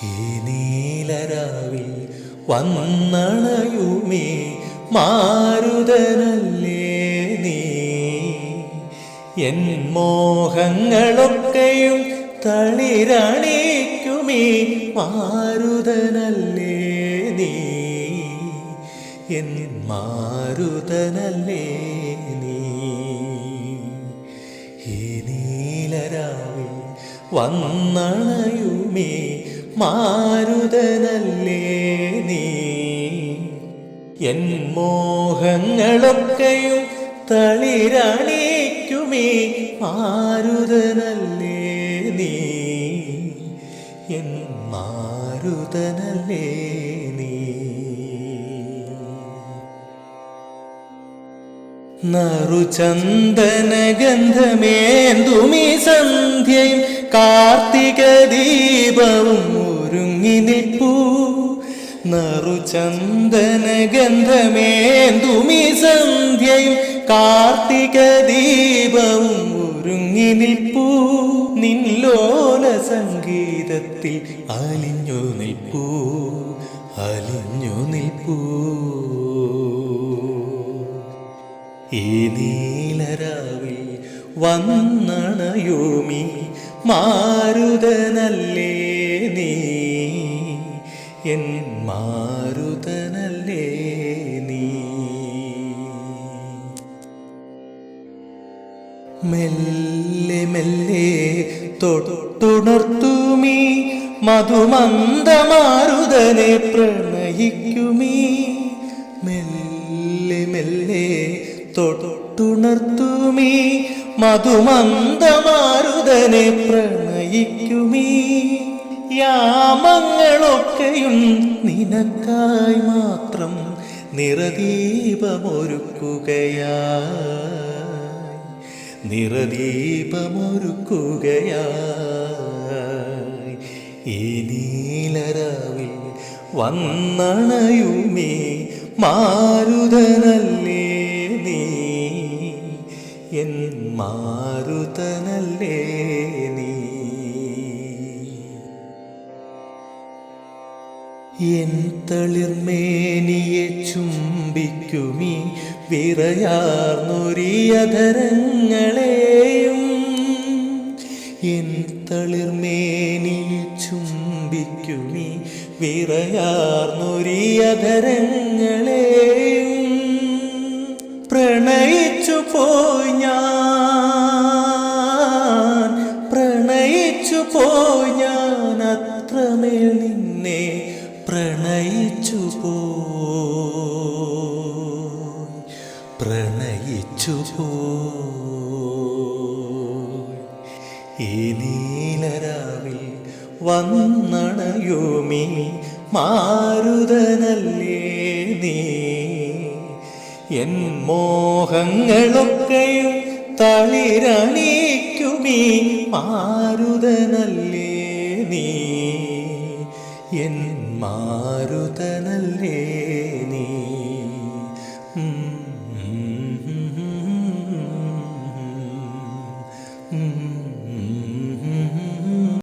ഈ നീലരാവിൽ വന്നണയുമേ മാരുതനല്ലേ നീ? എൻ മോഹങ്ങളൊക്കെയും തളിരണീക്കുമേ മാരുതനല്ലേ നീ? എൻ മാരുതനല്ലേ നീ? ഈ നീലരാവിൽ വന്നണയുമേ മാരുതനല്ലേ നീ? എൻ മോഹങ്ങളൊക്കെയും തളിരണീക്കുമേ മാരുതനല്ലേ നീ? എൻ മാരുതനല്ലേ നീ? നറുചന്ദനഗന്ധമേന്തുമി സന്ധ്യയും കാർത്തിക ദീപവും ഒരുങ്ങി നിൽപ്പൂ. നറുചന്ദനഗന്ധമേന്തുമി സന്ധ്യയും കാർത്തിക ദീപവും ഒരുങ്ങി നിൽപ്പൂ. നില്ലോല സംഗീതത്തിൽ അലിഞ്ഞു നിൽപ്പൂ. അലിഞ്ഞു നിൽപ്പൂ. ഈ നീലരാവിൽ വന്നണയോമി മാരുതനല്ലേ? എൻ മാരുതനല്ലേ നീ? മെല്ലെ മെല്ലെ തൊട്ടുണർത്തുമീ മധുമന്ദമാരുതനെ പ്രണയിക്കുമീ. മെല്ലെ മെല്ലെ തൊട്ടുണർത്തുമീ മധുമന്ദമാരുതനെ പ്രണയിക്കുമീ. യാമങ്ങളൊക്കെയും നിനക്കായി മാത്രം നിറദീപമൊരുക്കുകയായി. നിറദീപമൊരുക്കുകയായി. ഈ നീലരാവിൽ വന്നണയുമേ മാരുതനല്ലേ നീ? എൻ മാരുതനല്ലേ എൻ തളിർമേനിയെ ചുംബിക്കുമീ വിറയാർന്നൊരിയധരങ്ങളെയും എൻ തളിർമേനിയെ ചുംബിക്കുമീ വിറയാർന്നൊരിയധരങ്ങളെയും പ്രണയിച്ചു പോയി ഞാൻ പ്രണയിച്ചു പോയി ഞാൻ അത്രമേൽ നിന്നെ പ്രണയിച്ചു പോയി പ്രണയിച്ചു പോയി ഈ നീലരാവിൽ വന്നണയോമി മാരുതനല്ലേ നീ? എൻ മോഹങ്ങളൊക്കെയും തളിരണീക്കുമീ മാരുതനല്ലേ നീ? എൻ മാറുതനല്ലേ നീ Mm-hmm.